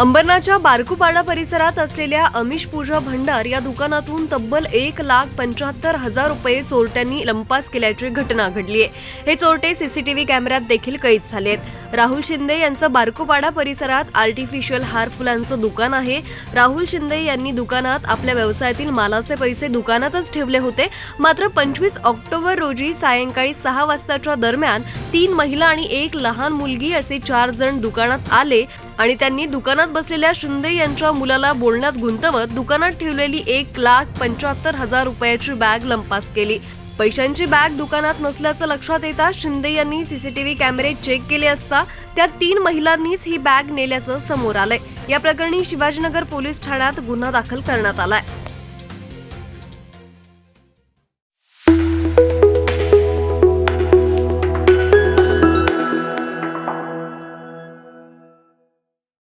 अंबरनाथच्या बारकुपाडा परिसरात असलेल्या अमिष पूजा भंडार या दुकानातून तब्बल एक लाख पंच्याहत्तर हजार रुपये चोरट्यांनी लंपास केल्याची घटना घडली आहे. हे चोरटे सीसीटीव्ही कॅमेऱ्यात देखील कैद झाले आहेत. राहुल शिंदे यांचं बारकुपाडा परिसरात आर्टिफिशियल हार फुलांचं दुकान आहे. राहुल शिंदे यांनी दुकानात आपल्या व्यवसायातील मालाचे पैसे दुकानातच ठेवले होते. मात्र पंचवीस ऑक्टोबर रोजी सायंकाळी सहा वाजताच्या दरम्यान तीन महिला आणि एक लहान मुलगी असे चार जण दुकानात आले. आणि त्यांनी दुकानात बसलेल्या शिंदे यांच्या मुलाला बोलण्यात गुंतवत दुकानात ठेवलेली एक लाख पंच्याहत्तर हजार रुपयाची बॅग लंपास केली. पैशांची बॅग दुकानात नसल्याचं लक्षात येता शिंदे यांनी सीसीटीव्ही कॅमेरे चेक केले असता त्या तीन महिलांनीच ही बॅग नेल्याचं समोर आलंय. या प्रकरणी शिवाजीनगर पोलीस ठाण्यात गुन्हा दाखल करण्यात आलाय.